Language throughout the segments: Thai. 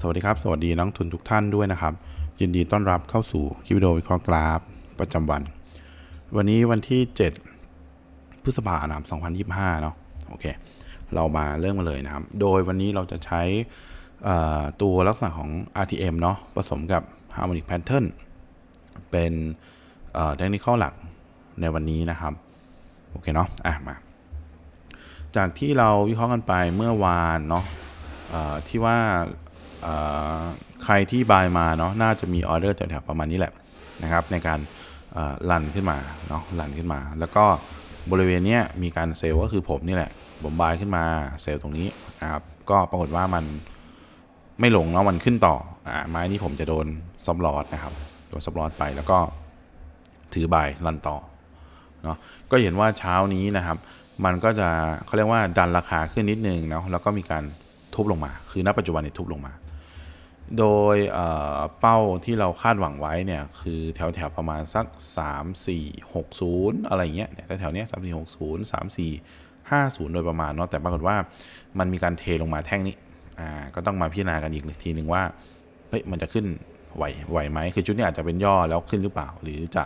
สวัสดีครับ สวัสดีนักทุนทุกท่านด้วยนะครับ ยินดีต้อนรับเข้าสู่คลิปวิดีโอวิเคราะห์กราฟประจำวัน วันนี้วันที่ 7 พฤษภาคม2025 เนาะโอเค เรามาเริ่มกันเลยนะครับ โดยวันนี้เราจะใช้ตัวลักษณะของ RTM เนาะผสมกับ Harmonic Pattern เป็นเทคนิคหลักในวันนี้นะครับ โอเคเนาะอะมา จากที่เราวิเคราะห์กันไปเมื่อวานเนาะที่ว่า ใครที่บายมาเนาะน่าจะมีออเดอร์แถวๆประมาณนี้แหละนะครับ ในการเอ่อรันขึ้นมาเนาะรันขึ้นมา แล้วก็บริเวณเนี้ยมีการเซลล์ก็คือผมนี่แหละ ผมบายขึ้นมาเซลล์ตรงนี้นะครับ ก็ปรากฏว่ามันไม่ลงเนาะมันขึ้นต่ออ่าไม้นี้ผมจะโดนซับลอดนะครับโดนซับลอดไปแล้วก็ถือบายรันต่อเนาะก็เห็นว่าเช้านี้นะครับ มันก็จะเขาเรียกว่าดันราคาขึ้นนิดนึงเนาะแล้วก็มีการทุบลงมา คือณปัจจุบันเนี่ยทุบลงมา โดยเป้าที่เราคาดหวังไว้เนี่ยคือแถวแถวๆประมาณสัก 3 4 6 0 อะไรเงี้ยเนี่ยแถวๆเนี้ย3 4 6 0 3 4 5 0โดยประมาณเนาะแต่ปรากฏว่ามันมีการเทลงมาแท่งนี้อ่าก็ต้องมาพิจารณากันอีกทีหนึ่งว่าเฮ้ยมันจะขึ้นไหวไหวไหมคือชุดนี้อาจจะเป็นย่อแล้วขึ้นหรือเปล่า หรือจะ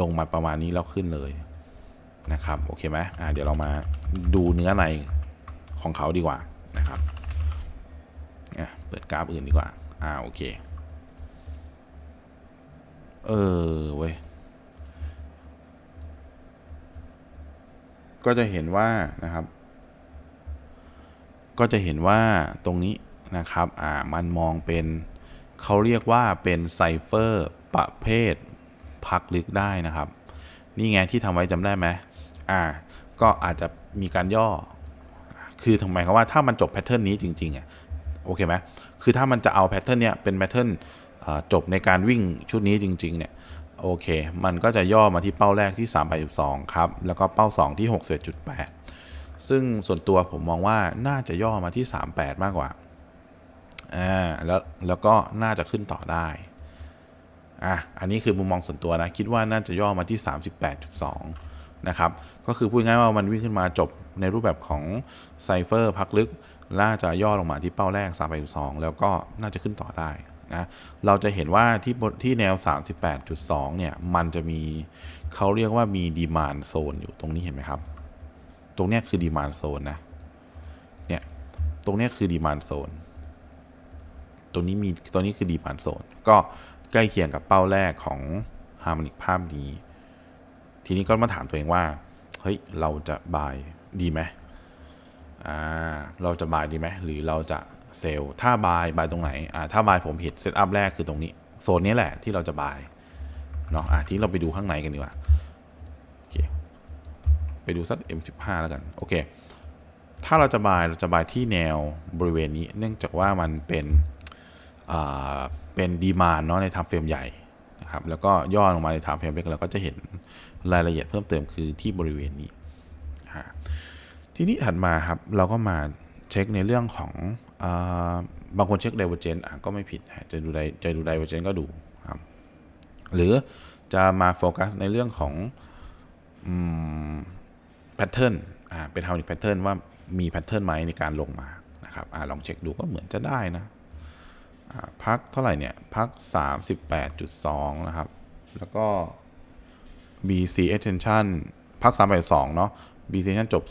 ลงมาประมาณนี้แล้วขึ้นเลยนะครับโอเคไหมอ่าเดี๋ยวเรามาดูเนื้อในของเขาดีกว่านะครับ เปิดกราฟอื่นดีกว่า อ่า โอเค เออเว้ย ก็จะเห็นว่านะครับ ก็จะเห็นว่าตรงนี้นะครับ อ่า มันมองเป็นเขาเรียกว่าเป็นไซเฟอร์ประเภทพักลึกได้นะครับ นี่ไงที่ทำไว้จำได้ไหมอ่า ก็อาจจะมีการย่อ คือทำไมครับว่าถ้ามันจบแพทเทิร์นนี้จริงๆอะ โอเคไหมคือถ้ามันจะเอาแพทเทิร์นเนี้ยเป็นแพทเทิร์นจบในการวิ่งชุดนี้จริง ๆ เนี่ยโอเค มันก็จะย่อมาที่เป้าแรกที่3 8 2ครับ แล้วก็เป้า 2 ที่ 6 1 8 ซึ่งส่วนตัวผมมองว่าน่าจะย่อมาที่ 38 มากกว่า อ่า แล้ว แล้วก็น่าจะขึ้นต่อได้ อะ อันนี้คือมุมมองส่วนตัวนะ คิดว่าน่าจะย่อมาที่ 38.2 นะครับ ก็คือพูดง่ายๆว่ามันวิ่งขึ้นมาจบในรูปแบบของไซเฟอร์พักลึก น่าจะย่อลงมาที่เป้าแรก 38.2 แล้วก็น่าจะขึ้นต่อได้นะเราจะเห็นว่าที่ที่แนว 38.2 เนี่ย มันจะมีเขาเรียกว่ามีดีมานโซนอยู่ตรงนี้เห็นไหมครับ ตรงเนี้ยคือดีมานโซนนะ เนี่ย ตรงเนี้ยคือดีมานโซนตัวนี้มีตัวนี้คือดีมานโซน ก็ใกล้เคียงกับเป้าแรกของฮาร์โมนิกภาพนี้ ทีนี้ก็มาถามตัวเองว่า เฮ้ย เราจะบายดีไหม อ่าเราจะบายดีไหมหรือเราจะเซลล์ถ้าบายบายตรงไหนอ่าถ้าบายผมเห็นเซตอัพแรกคือตรงนี้โซนนี้แหละที่เราจะบายเนาะอะทีเราไปดูข้างในกันดีกว่าโอเคไปดูสัก M15 แล้วกันโอเคถ้าเราจะบายเราจะบายที่แนวบริเวณนี้ เนื่องจากว่ามันเป็นอ่าเป็นดีมานเนาะในทม์เฟรมใหญ่นะครับแล้วก็ย่อลงมาในทม์เฟรมเล็กเราก็จะเห็นรายละเอียดเพิ่มเติมคือที่บริเวณนี้ ทีนี้ถัดมาครับเราก็มาเช็คในเรื่องของอาบางคนเช็ค divergence อะก็ไม่ผิด จะดูไดจะดู divergence ก็ดูครับหรือจะมาโฟกัสในเรื่องของแพทเทิร์นเป็น harmonic pattern ว่ามีแพทเทิร์นไหมในการลงมานะครับอลองเช็คดูก็เหมือนจะได้นะพักเท่าไหร่เนี่ย พัก 38.2 นะครับ แล้วก็ BC extension พัก 382 เนาะ BC extension จบ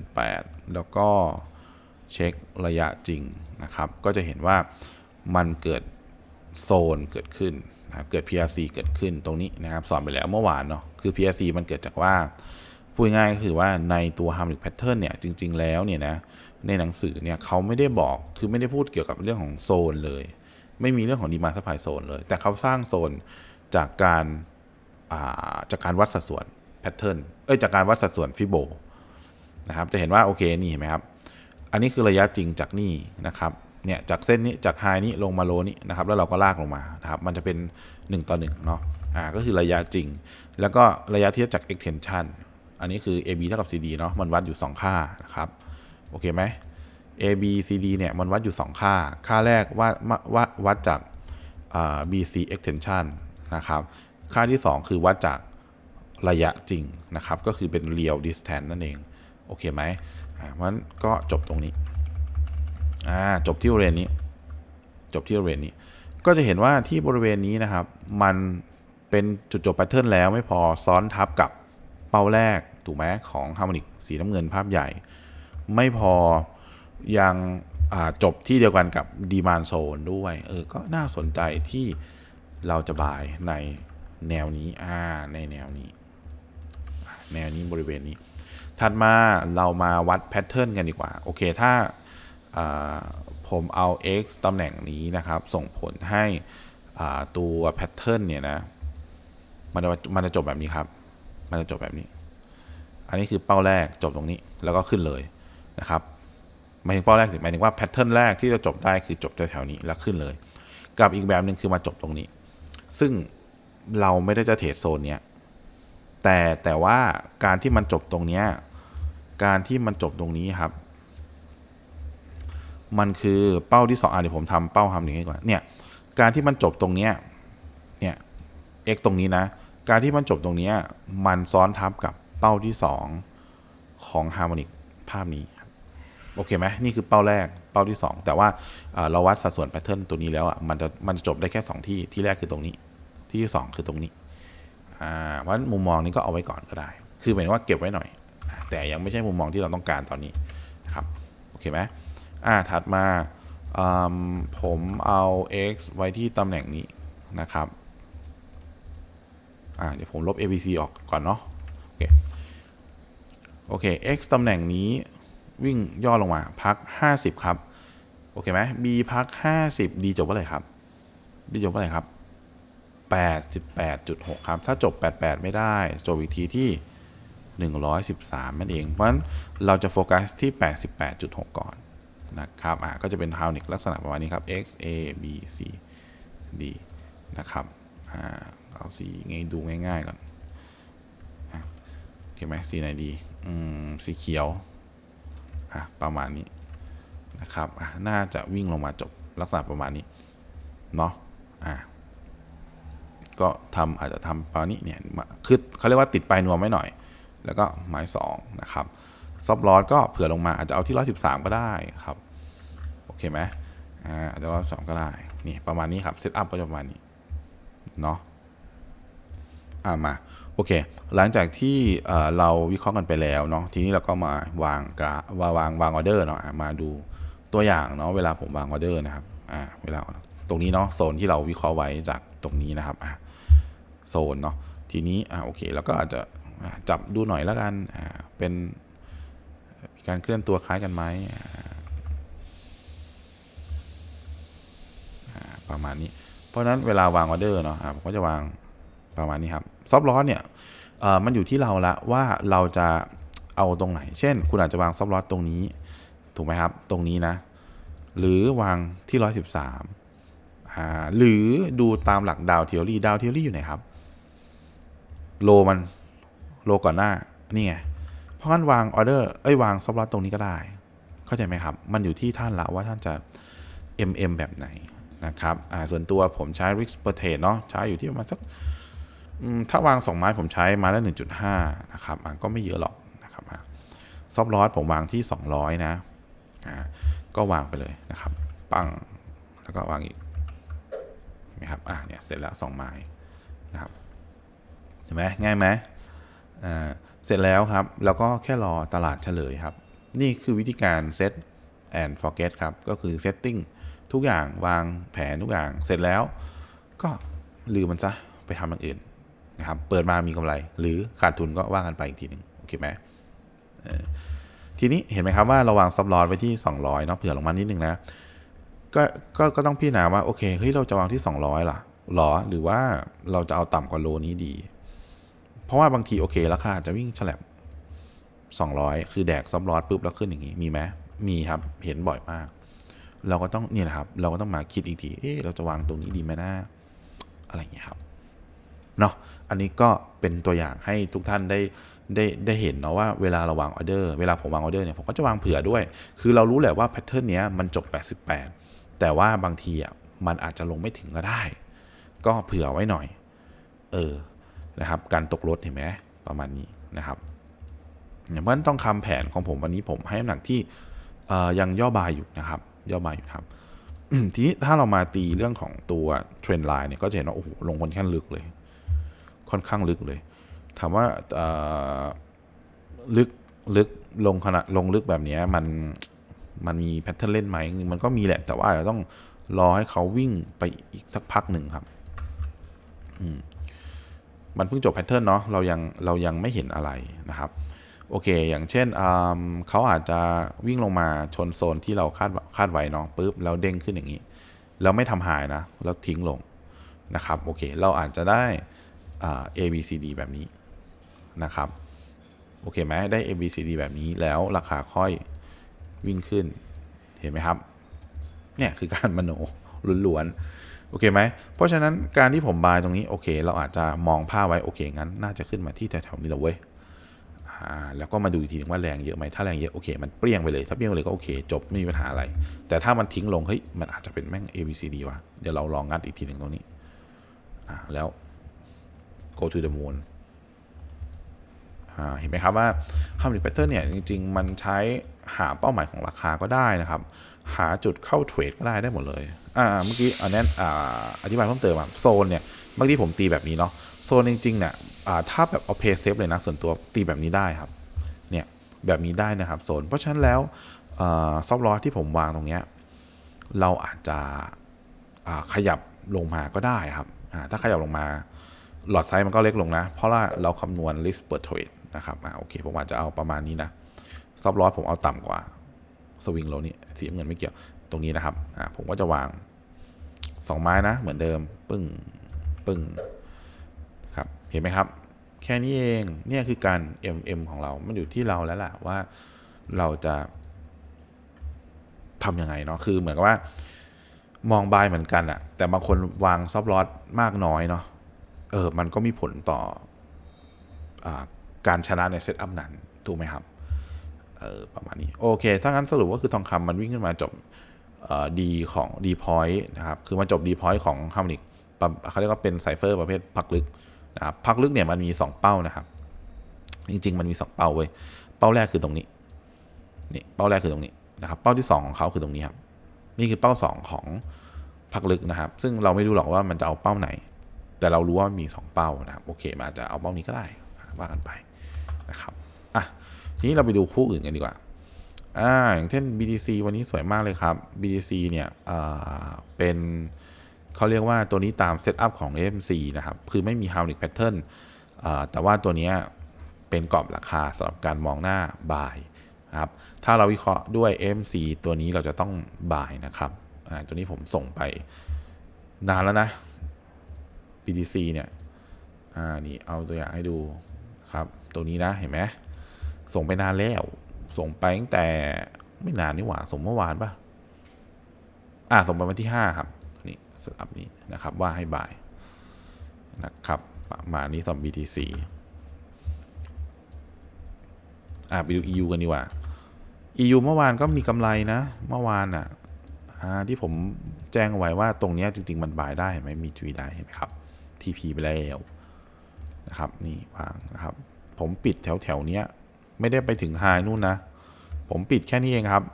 260.8 แล้วก็เช็คระยะจริงนะครับ ก็จะเห็นว่ามันเกิดโซนเกิดขึ้นนะครับเกิด PRC เกิดขึ้นตรงนี้นะครับ สอนไปแล้วเมื่อวานเนาะคือ PRC มันเกิดจากว่าพูดง่ายก็คือว่าในตัว harmonic pattern เนี่ยจริง ๆ แล้วเนี่ยนะในหนังสือเนี่ยเขาไม่ได้บอกคือไม่ได้พูดเกี่ยวกับเรื่องของโซนเลย ไม่มีเรื่องของดีมาส p ายโซนเลย แต่เขาสร้างโซนจากการาจากการวัดสัดส่วน แพทเทิร์นเอ้ยจากการวัดสัดส่วนฟิโบนะครับจะเห็นว่าโอเคนี่เห็นไหมครับ อันนี้คือระยะจริงจากนี่นะครับเนี่ยจากเส้นนี้จากไฮนี้ลงมาโลนี้นะครับแล้วเราก็ลากลงมานะครับมันจะเป็น 1 ต่อ1เนาะอ่าก็คือระยะจริง แล้วก็ระยะทียบจาก extension อันนี้คือ AB เท่ากับ CD เนาะมันวัดอยู่ 2 ค่านะครับโอเคไหม A B C D เนี่ยมันวัดอยู่ 2 ค่า ค่าแรกว่าว่าวัดจากอ่า BC extension นะครับค่าที่ 2 คือวัดจาก ระยะจริงนะครับ ก็คือเป็น real distance นั่นเอง โอเคไหมอ่าเพราะฉะนั้นก็จบตรงนี้อ่าจบที่บริเวณนี้ จบที่บริเวณนี้ ก็จะเห็นว่าที่บริเวณนี้นะครับ มันเป็นจุดจบแพทเทิร์นแล้วไม่พอซ้อนทับกับเป้าแรกถูกไหมของฮาร์โมนิกสีน้ำเงินภาพใหญ่ ไม่พอยังจบที่เดียวกันกับดีมานโซนด้วย เออ ก็น่าสนใจที่เราจะบายในแนวนี้ อ่า ในแนวนี้ แนวนี้บริเวณนี้ ถัดมาเรามาวัดแพทเทิร์นกันดีกว่า โอเค ถ้าาผมเอา x ตำแหน่งนี้นะครับ ส่งผลให้ตัวแพทเทิร์นเนี่ยนะ มันจะมันจะจบแบบนี้ครับ มันจะจบแบบนี้ อันนี้คือเป้าแรกจบตรงนี้แล้วก็ขึ้นเลยนะครับหมายถึงเป้าแรกสิหมายถึงว่าแพทเทิร์นแรกที่จะจบได้คือจบแถวๆนี้แล้วขึ้นเลย กับอีกแบบหนึ่งคือมาจบตรงนี้ ซึ่งเราไม่ได้จะเทรดโซนเนี้ย แต่แต่ว่าการที่มันจบตรงเนี้ยการที่มันจบตรงนี้ครับ มันคือเป้าที่สองอะเดี๋ยวผมทำเป้าทำหนี้ให้ก่อนเนี่ยการที่มันจบตรงเนี้ยเนี่ย x ตรงนี้นะ การที่มันจบตรงเนี้ยมันซ้อนทับกับเป้าที่สองของฮาร์โมนิกภาพนี้โอเคไหมนี่คือเป้าแรกเป้าที่สองแต่ว่าเราวัดสัดส่วนแพทเทิร์นตัวนี้แล้วอะมันจะมันจะจบได้แค่สองที่ที่แรกคือตรงนี้ ที่ที่สองคือตรงนี้ อ่าเพราะมุมมองนี้ก็เอาไว้ก่อนก็ได้ คือหมายถึงว่าเก็บไว้หน่อย แต่ยังไม่ใช่มุมมองที่เราต้องการตอนนี้นะครับโอเคไหมอ่าถัดมาผมเอา x ไว้ที่ตำแหน่งนี้นะครับอ่าเดี๋ยวผมลบ abc ออกก่อนเนาะโอเคโอเค x ตำแหน่งนี้วิ่งย่อลงมาพัก 50 ครับ โอเคไหม b พัก 50 d จบเมื่อไหร่ครับ d จบเมื่อไหร่ครับ 88.6 ครับ ถ้าจบ 88 ไม่ได้ จบอีกทีที่ 113 นั่นเอง เพราะฉะนั้นเราจะโฟกัสที่ 88.6 ก่อนนะครับอ่าก็จะเป็นฮาวนิกลักษณะประมาณนี้ครับ x a b c d นะครับอ่าเอาสีไงดูง่ายๆก่อนโอเคไหมสีไหนดีอืมสีเขียวอะประมาณนี้นะครับอะน่าจะวิ่งลงมาจบลักษณะประมาณนี้เนาะอะ ก็ทำอาจจะทำประมาณนี้เนี่ยมาคือเขาเรียกว่าติดปลายนวมไว้หน่อย แล้วก็ไม้สองนะครับซอฟลอสก็เผื่อลงมาอาจจะเอาที่113ก็ได้ครับโอเคไหมอ่าอาจจะร้อยสองก็ได้นี่ประมาณนี้ครับเซตอัพก็จะประมาณนี้เนาะอ่ามาโอเค หลังจากที่เราวิเคราะห์กันไปแล้วเนาะทีนี้เราก็มาวางกราวาวางวางออเดอร์เนาะอะมาดูตัวอย่างเนาะเวลาผมวางออเดอร์นะครับอ่าเวลาตรงนี้เนาะโซนที่เราวิเคราะห์ไว้จากตรงนี้นะครับอ่า โซนเนาะทีนี้อ่าโอเคแล้วก็อาจจะจับดูหน่อยแล้วกันอ่าเป็นมีการเคลื่อนตัวคล้ายกันไหมประมาณนี้ เพราะนั้นเวลาวางออเดอร์เนาะผมก็จะวางประมาณนี้ครับซอฟต์ลอสเนี่ยเอ่อมันอยู่ที่เราละว่าเราจะเอาตรงไหน เช่น คุณอาจจะวางซอฟต์ลอสตรงนี้ ถูกไหมครับ ตรงนี้นะ หรือวางที่ 113อ่าหรือดูตามหลักดาวเทอรี่ดาวเทอรี่อยู่ไหนครับ โลมันโลก่อนหน้านี่ไง เพราะงั้นวางออเดอร์เอ้ยวางซอฟต์ลอสตรงนี้ก็ได้ เข้าใจไหมครับ มันอยู่ที่ท่านละว่าท่านจะ MM แบบไหนนะครับอ่าส่วนตัวผมใช้ Risk per trade เนาะใช้อยู่ที่ประมาณสักถ้าวาง 2 ไม้ผมใช้ไมาละ1.5 นะครับอะก็ไม่เยอะหรอกนะครับซอฟต์ลอสผมวางที่ 200 นะอ่าก็วางไปเลยนะครับ ปังแล้วก็วางอีกนไหมครับอะเนี่ยเสร็จแล้ว 2 ไม้นะครับ เห็นไหมง่ายไหมอ่าเสร็จแล้วครับ แล้วก็แค่รอตลาดเฉลยครับ นี่คือวิธีการ set and forget ครับ ก็คือ setting ทุกอย่างวางแผนทุกอย่าง เสร็จแล้วก็ลืมมันซะไปทำอย่างอื่นนะครับ เปิดมามีกำไร หรือขาดทุนก็ว่ากันไปอีกทีหนึ่งโอเคไหมทีนี้เห็นไหมครับว่าเราวางซับลอสไว้ที่ 200เนาะเผื่อลงมานิดนึงนะก็ก็ก็ต้องพิจารณาว่าโอเคเฮ้ยเราจะวางที่ 200ล่ะหรอหรือว่าเราจะเอาต่ำกว่าโลนี้ดี เพราะว่าบางทีโอเคราคาอาจจะวิ่งฉลับ200 คือแดกซับลอสปุ๊บแล้วขึ้นอย่างนี้ มีไหมมีครับ เห็นบ่อยมาก เราก็ต้องเนี่ยนะครับ เราก็ต้องมาคิดอีกที เอ๊ะ เราจะวางตรงนี้ดีไหมนะ อะไรอย่างเงี้ยครับ เนาะอันนี้ก็เป็นตัวอย่างให้ทุกท่านได้ได้ได้เห็นเนาะว่าเวลาเราวางออเดอร์ เวลาผมวางออเดอร์เนี่ย ผมก็จะวางเผื่อด้วย คือเรารู้แหละว่าแพทเทิร์นเนี้ยมันจบ 88 แต่ว่าบางทีอะ มันอาจจะลงไม่ถึงก็ได้ ก็เผื่อไว้หน่อย เออ นะครับการตกรถเห็นไหมประมาณนี้นะครับอย่างเพราะฉะนั้นต้องคำแผนของผมวันนี้ผมให้น้ำหนักที่ยังย่อบายอยู่นะครับ ย่อบายอยู่ครับทีนี้ถ้าเรามาตีเรื่องของตัวเทรนไลน์เนี่ยก็จะเห็นว่าโอ้โหลงค่อนข้างลึกเลย ค่อนข้างลึกเลย ถามว่าลึกลึกลงขนาดลงลึกแบบนี้มันมันมีแพทเทิร์นเล่นไหมมันก็มีแหละ แต่ว่าอาต้องรอให้เขาวิ่งไปอีกสักพักหนึ่งครับอื มันเพิ่งจบแพทเทิร์นเนาะเรายังเรายังไม่เห็นอะไรนะครับโอเค อย่างเช่นเขาอาจจะวิ่งลงมาชนโซนที่เราคาดคาดไว้เนาะปุ๊บแล้วเด้งขึ้นอย่างนี้ แล้วไม่ทำหายนะ แล้วทิ้งลงนะครับโอเค เราอาจจะได้อ่า A B C D แบบนี้นะครับโอเคไหมได้ A B C D แบบนี้แล้วราคาค่อยวิ่งขึ้นเห็นไหมครับเนี่ยคือการมโนล้วนๆ โอเคไหม เพราะฉะนั้นการที่ผมบายตรงนี้โอเค เราอาจจะมองภาไว้โอเคงั้น น่าจะขึ้นมาที่แถวๆนี้แล้วเว้ยแล้วก็มาดูอีกทีนึงว่าแรงเยอะไหมถ้าแรงเยอะโอเค มันเปรี้ยงไปเลย ถ้าเปรี้ยงไปเลยก็โอเค จบไม่มีปัญหาอะไร แต่ถ้ามันทิ้งลงเฮ้ยมันอาจจะเป็นแม่ง A B C D ว่ะเดี๋ยวเราลองงัดอีกทีหนึ่งตรงนี้แล้ว go to the moon เห็นไหมครับว่า harmonic pattern เนี่ยจริง ๆ มันใช้หาเป้าหมายของราคาก็ได้นะครับ หาจุดเข้าเทรดก็ได้ได้หมดเลย อ่า เมื่อกี้อันนั้นอ่าอธิบายเพิ่มเติมอะโซนเนี่ย เมื่อกี้ผมตีแบบนี้เนาะ โซนจริงๆเนี่ย อ่า ถ้าแบบเอาเพย์เซฟเลยนะ ส่วนตัวตีแบบนี้ได้ครับ เนี่ย แบบนี้ได้นะครับโซน เพราะฉะนั้นแล้วซอฟต์ลอที่ผมวางตรงเนี้ย เราอาจจะอ่าขยับลงมาก็ได้ครับ อ่า ถ้าขยับลงมา หลอดไซส์มันก็เล็กลงนะ เพราะว่าเราคำนวณ list per trade นะครับ อ่า โอเค ผมอาจจะเอาประมาณนี้นะ ซอฟต์ลอผมเอาต่ำกว่า สวิงโลนี่สีเงินไม่เกี่ยวตรงนี้นะครับอ่าผมก็จะวาง 2 ไม้นะ เหมือนเดิม ปึ้งปึ้งครับเห็นไหมครับ แค่นี้เองเนี่ยคือการ MM ของเรา มันอยู่ที่เราแล้วล่ะว่าเราจะทำยังไงเนาะคือเหมือนกับว่ามองบายเหมือนกันอะแต่บางคนวางซอฟต์ลอตมากน้อยเนาะเออมันก็มีผลต่ออการชนะในเซตอัพนั้น ถูกไหมครับ เออประมาณนี้ โอเค ถ้างั้นสรุปก็คือทองคำมันวิ่งขึ้นมาจบดีของดีพอยต์นะครับ คือมันจบดีพอยต์ของฮาร์มนิกเขาเรียกว่าเป็นไซเฟอร์ประเภทพักลึกนะครับพักลึกเนี่ยมันมี 2 เป้านะครับ จริง ๆ มันมี 2 เป้าเว้ย เป้าแรกคือตรงนี้นี่เป้าแรกคือตรงนี้นะครับ เป้าที่ 2 ของเขาคือตรงนี้ครับ นี่คือเป้า 2 ของพักลึกนะครับ ซึ่งเราไม่รู้หรอกว่ามันจะเอาเป้าไหน แต่เรารู้ว่ามันมี 2 เป้านะครับ โอเค มาจจะเอาเป้านี้ก็ได้ว่ากันไปนะครับ อะ ทีนี้เราไปดูคู่อื่นกันดีกว่าอ่าอย่างเช่น BTC วันนี้สวยมากเลยครับ BTC เนี่ยเป็นเขาเรียกว่าตัวนี้ตามเซตอัพของ AMC นะครับ คือไม่มี Harmonic Pattern แต่ว่าตัวนี้เป็นกรอบราคาสำหรับการมองหน้า buy นะครับ ถ้าเราวิเคราะห์ด้วย AMC ตัวนี้เราจะต้อง buy นะครับตัวนี้ผมส่งไปนานแล้วนะ BTC เนี่ย อ่า นี่เอาตัวอย่างให้ดูครับ ตัวนี้นะ เห็นไหม ส่งไปนานแล้ว ส่งไปตั้งแต่ไม่นานนี่หว่า ส่งเมื่อวานปะอ่าส่งไปวันที่ห้าครับนี่สลับนี้นะครับ ว่าให้บ่ายนะครับประมาณนี้สำหรับ BTC อ่าไปดู EU กันดีกว่า EU เมื่อวานก็มีกำไรนะ เมื่อวานอะอ่าที่ผมแจ้งไว้ว่าตรงนี้จริง ๆ มันบายได้เห็นไหมมีทีได้เห็นไหมครับ TP ไปแล้วนะครับ นี่วางนะครับ ผมปิดแถวแถวเนี้ย ไม่ได้ไปถึงไฮนู่นนะ ผมปิดแค่นี้เองครับ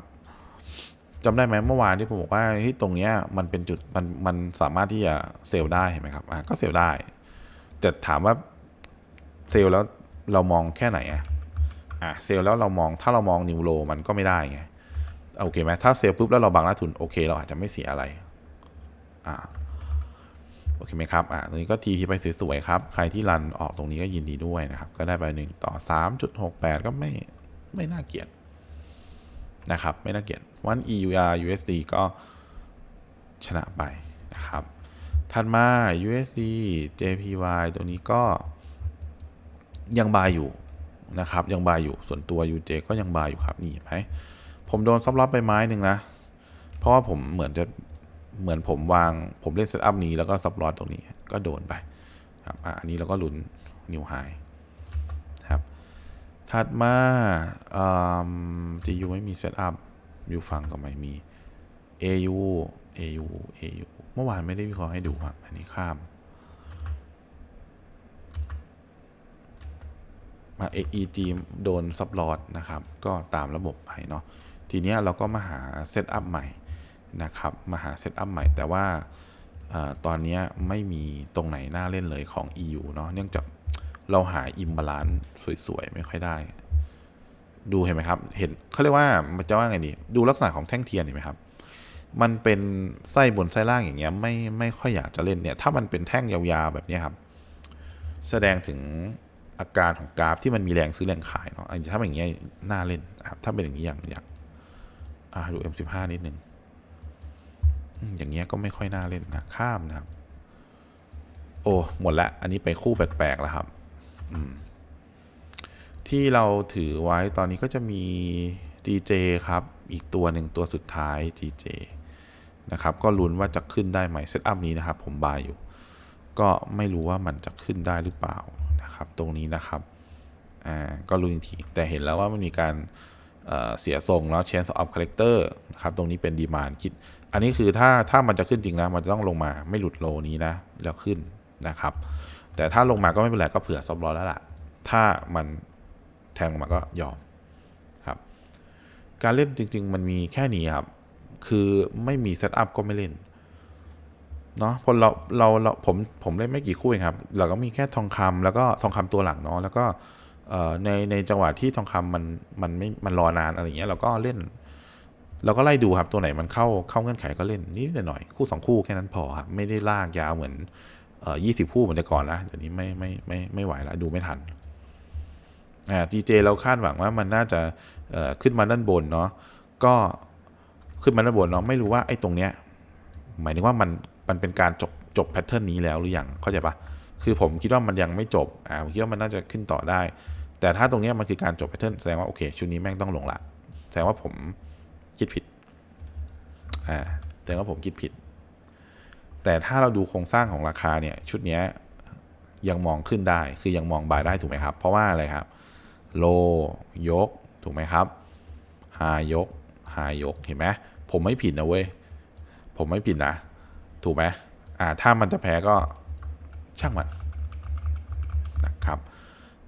จำได้ไหมเมื่อวานที่ผมบอกว่าที่ตรงเนี้ยมันเป็นจุดมันมันสามารถที่จะเซลล์ได้เห็นไหมครับอะก็เซลล์ได้ แต่ถามว่าเซลล์แล้วเรามองแค่ไหนอะอะเซลล์แล้วเรามองถ้าเรามองนิวโรมันก็ไม่ได้ไงโอเคไหมถ้าเซลล์ปุ๊บแล้วเราบังหน้าทุนโอเค เราอาจจะไม่เสียอะไรอ่า โอเคไหมครับอ่าตรงนี้ก็ทีพีไปสวยๆครับ ใครที่รันออกตรงนี้ก็ยินดีด้วยนะครับ ก็ได้ไปหนึ่งต่อสามจุดหกแปดก็ไม่ไม่น่าเกลียดนะครับ ไม่น่าเกลียดวัน EUR USD ก็ชนะไปนะครับ ถัดมา USD JPY ตัวนี้ก็ยังบายอยู่นะครับ ยังบายอยู่ส่วนตัว UJ ก็ยังบายอยู่ครับนี่เห็นไหมผมโดนซับรับไปไม้หนึ่งนะ เพราะว่าผมเหมือนจะ เหมือนผมวางผมเล่นเซตอัพนี้แล้วก็ซับลอตตรงนี้ก็โดนไปครับอันนี้เราก็ลุ้นนิวไฮครับถัดมาอืม GU ไม่มีเซตอัพอยู่ฝั่งก็ไม่มี AU AU AU เมื่อวานไม่ได้วิเคราะห์ให้ดูครับ อันนี้ข้ามมา AEG โดนซับลอตนะครับ ก็ตามระบบไปเนาะทีนี้เราก็มาหาเซตอัพใหม่ นะครับมาหาเซตอัพใหม่ แต่ว่าอตอนนี้ไม่มีตรงไหนน่าเล่นเลยของ EU เนาะเนื่องจากเราหาอิมบาลานซ์สวยๆ ไม่ค่อยได้ ดูเห็นไหมครับ เห็นเขาเรียกว่ามันจะว่าไงดีดูลักษณะของแท่งเทียนเห็นไหมครับ มันเป็นไส้บนไส้ล่างอย่างเงี้ยไม่ไม่ค่อยอยากจะเล่นเนี่ยถ้ามันเป็นแท่งยาวๆแบบนี้ครับ แสดงถึงอาการของกราฟที่มันมีแรงซื้อแรงขายเนาะถ้าเป็นอย่างเงี้ยน่าเล่นครับถ้าเป็นอย่างนี้อย่างอย่างอ่าดู M15 นิดนึง อย่างเงี้ยก็ไม่ค่อยน่าเล่นนะข้ามนะครับ โอ้หมดละ อันนี้ไปคู่แปลกๆแล้วครับที่เราถือไว้ตอนนี้ก็จะมี DJ ครับ อีกตัวหนึ่งตัวสุดท้าย DJ นะครับ ก็ลุ้นว่าจะขึ้นได้ไหมเซตอัพนี้นะครับ ผมบายอยู่ ก็ไม่รู้ว่ามันจะขึ้นได้หรือเปล่านะครับ ตรงนี้นะครับ อ่า ก็ลุ้นอีกที แต่เห็นแล้วว่ามันมีการ เสียทรงแล้ว change of character นะครับตรงนี้เป็นดีมานคิด อันนี้คือถ้าถ้ามันจะขึ้นจริงนะ มันจะต้องลงมาไม่หลุดโลนี้นะ แล้วขึ้นนะครับ แต่ถ้าลงมาก็ไม่เป็นไรก็เผื่อซอฟต์รอแล้วล่ะ ถ้ามันแทงลงมาก็ยอมครับ การเล่นจริง ๆ มันมีแค่นี้ครับ คือไม่มีเซตอัพก็ไม่เล่นเนาะพอเราเราเราผมผมเล่นไม่กี่คู่เองครับเราก็มีแค่ทองคำแล้วก็ทองคำตัวหลังเนาะแล้วก็ ในในจังหวะที่ทองคำมันมันไม่มันรอนานอะไรเงี้ยเราก็เล่น เราก็ไล่ดูครับตัวไหนมันเข้าเข้าเงื่อนไขก็เล่นนิดหน่อยคู่สองคู่แค่นั้นพอครับไม่ได้ลากยาวเหมือนยี่สิบคู่เหมือนแต่ก่อนละเดี๋ยวนี้ไม่ไม่ไม่ไม่ไหวละดูไม่ทันอ่า GJ เจเราคาดหวังว่ามันน่าจะขึ้นมาด้านบนเนาะก็ขึ้นมาด้านบนเนาะไม่รู้ว่าไอ้ตรงเนี้ยหมายถึงว่ามันมันเป็นการจบจบแพทเทิร์นนี้แล้วหรือยังเข้าใจปะคือผมคิดว่ามันยังไม่จบอ่าผมคิดว่ามันน่าจะขึ้นต่อได้ แต่ถ้าตรงนี้มันคือการจบแพทเทิร์นแสดงว่าโอเคชุดนี้แม่งต้องลงละแสดงว่าผมคิดผิดอ่าแสดงว่าผมคิดผิด แต่ถ้าเราดูโครงสร้างของราคาเนี่ยชุดนี้ยังมองขึ้นได้คือยังมองบายได้ถูกไหมครับ เพราะว่าอะไรครับโลยกถูกไหมครับหายกหายกเห็นไหมผมไม่ผิดนะเว้ยผมไม่ผิดนะ ถูกไหมอ่าถ้ามันจะแพ้ก็ช่างมัน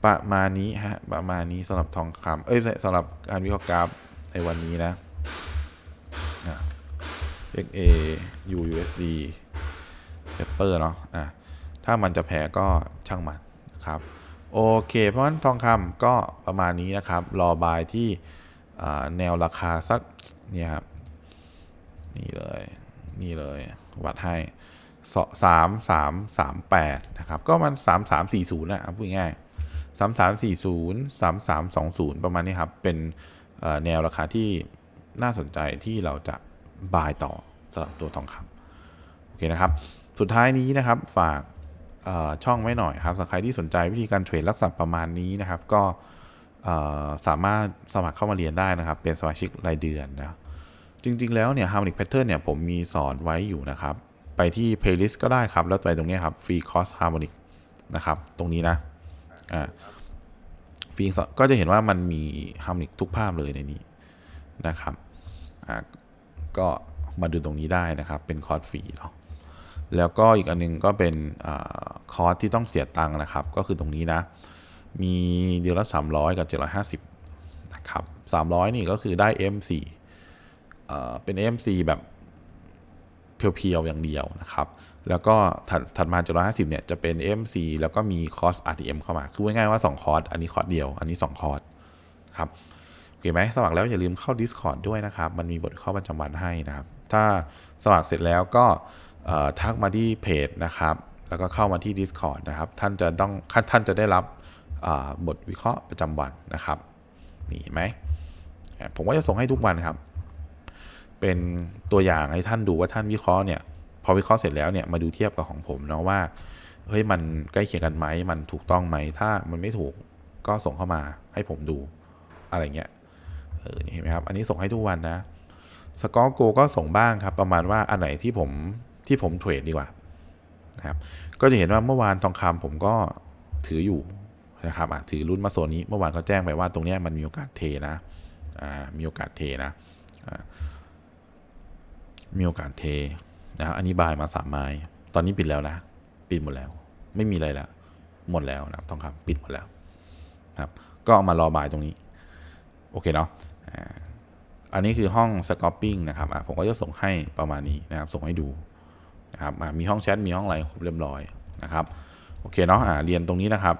ประมาณนี้ฮะประมาณนี้สำหรับทองคำเอ้ยสำหรับการวิเคราะห์กราฟในวันนี้นะ XA U USD Pepper เนาะอะถ้ามันจะแพ้ก็ช่างมันนะครับโอเค เพราะฉะนั้นทองคำก็ประมาณนี้นะครับ รอบายที่แนวราคาสักเนี่ยครับนี่เลย นี่เลย วัดให้สามสามสามแปดนะครับ ก็มันสามสามสี่ศูนย์นะพูดง่ายๆ 3340 3320 ประมาณนี้ครับ เป็นแนวราคาที่น่าสนใจที่เราจะบายต่อสำหรับตัวทองคำโอเคนะครับ สุดท้ายนี้นะครับฝากช่องไว้หน่อยครับสำหรับใครที่สนใจวิธีการเทรดลักษณะประมาณนี้นะครับ ก็สามารถสมัครเข้ามาเรียนได้นะครับ เป็นสมาชิกรายเดือนนะจริง ๆ แล้วเนี่ยฮาร์โมนิกแพทเทิร์นเนี่ยผมมีสอนไว้อยู่นะครับ ไปที่ playlist ก็ได้ครับ แล้วไปตรงนี้ครับฟรีค course ร์โมนิกนะครับ ตรงนี้นะ อ่าฟรีก็จะเห็นว่ามันมี harmonic ทุกภาพเลยในนี้นะครับอ่าก็มาดูตรงนี้ได้นะครับ เป็นคอร์สฟรีเนาะแล้วก็อีกอันหนึงก็เป็นอคอร์สที่ต้องเสียตังค์นะครับ ก็คือตรงนี้นะ มีเดือนละ 300 กับ 750นะครับ300 นี่ก็คือได้ M4 เอ่อเป็น AMC แบบ เพียวๆ อย่างเดียวนะครับ แล้วก็ถัดถัดมาจาก150เนี่ยจะเป็น AMC แล้วก็มีคอร์ส RTM เข้ามา คือง่ายๆว่า 2 คอร์ส อันนี้คอร์สเดียว อันนี้ 2 คอร์สครับโอเคไหมสมัครแล้วอย่าลืมเข้า Discord ด้วยนะครับ มันมีบทข้อประจำวันให้นะครับ ถ้าสมัครเสร็จแล้วก็ทักมาที่เพจนะครับ แล้วก็เข้ามาที่ Discord นะครับ ท่านจะต้องท่านจะได้รับบทวิเคราะห์ประจำวันนะครับ นี่เห็นไหมผมก็จะส่งให้ทุกวันครับ เป็นตัวอย่างให้ท่านดูว่าท่านวิเคราะห์เนี่ยพอวิเคราะห์เสร็จแล้วเนี่ยมาดูเทียบกับของผมเนาะว่าเฮ้ยมันใกล้เคียงกันไหมมันถูกต้องไหมถ้ามันไม่ถูกก็ส่งเข้ามาให้ผมดูอะไรเงี้ยเออนี่เห็นไหมครับ อันนี้ส่งให้ทุกวันนะสกอร์โกก็ส่งบ้างครับประมาณว่าอันไหนที่ผมที่ผมเทรดดีกว่านะครับก็จะเห็นว่าเมื่อวานทองคำผมก็ถืออยู่นะครับถือรุ่นมาโซนนี้เมื่อวานเขาแจ้งไปว่าตรงนี้มันมีโอกาสเทนะอ่ามีโอกาสเทนะอ่า มีโอกาสเทนะครับอันนี้บายมาสามไม้ ตอนนี้ปิดแล้วนะ ปิดหมดแล้ว ไม่มีอะไรแล้วหมดแล้วนะครับทองคำปิดหมดแล้วครับ ก็เอามารอบายตรงนี้ โอเคเนาะอ่าอันนี้คือห้อง scoping นะครับผมก็จะส่งให้ประมาณนี้นะครับ ส่งให้ดูนะครับมีห้องแชท มีห้องไลน์ครบเรียบร้อยนะครับ โอเคเนาะอะเรียนตรงนี้นะครับ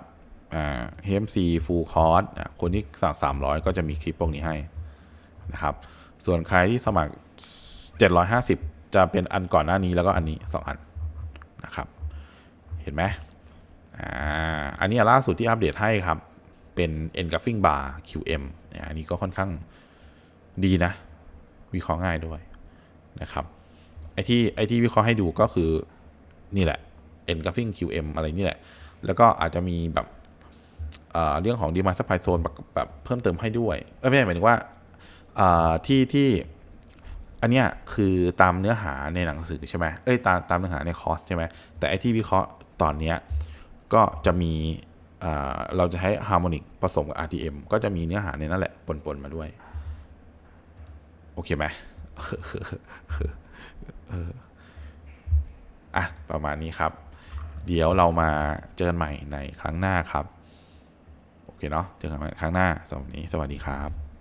อ่า HMC full course อะคนที่สั่ง300 ก็จะมีคลิปพวกนี้ให้นะครับ ส่วนใครที่สมัคร 750 จะเป็นอันก่อนหน้านี้แล้วก็อันนี้ 2 อันนะครับ เห็นไหมอ่าอันนี้ล่าสุดที่อัปเดตให้ครับ เป็น engulfing bar QM อันนี้ก็ค่อนข้างดีนะ วิเคราะห์ง่ายด้วยนะครับไอที่ไอที่วิเคราะห์ให้ดูก็คือนี่แหละ engulfing QM อะไรนี่แหละ แล้วก็อาจจะมีแบบเเรื่องของ demand supply zone แบบแบบเพิ่มเติมให้ด้วย เอ้ยไม่ใช่หมายถึงว่าที่ที่ อันเนี้ยคือตามเนื้อหาในหนังสือใช่ไหมเอ้ยตามตามเนื้อหาในคอร์สใช่ไหมแต่ไอที่วิเคราะห์ตอนเนี้ยก็จะมีเราจะให้ฮาร์โมนิกผสมกับ RTM ก็จะมีเนื้อหาในนั้นแหละปนๆมาด้วย โอเคไหมอออะ ประมาณนี้ครับ เดี๋ยวเรามาเจอกันใหม่ในครั้งหน้าครับ โอเคเนาะเจอกันใหม่ครั้งหน้าสำหรับวันนี้ สวัสดีครับ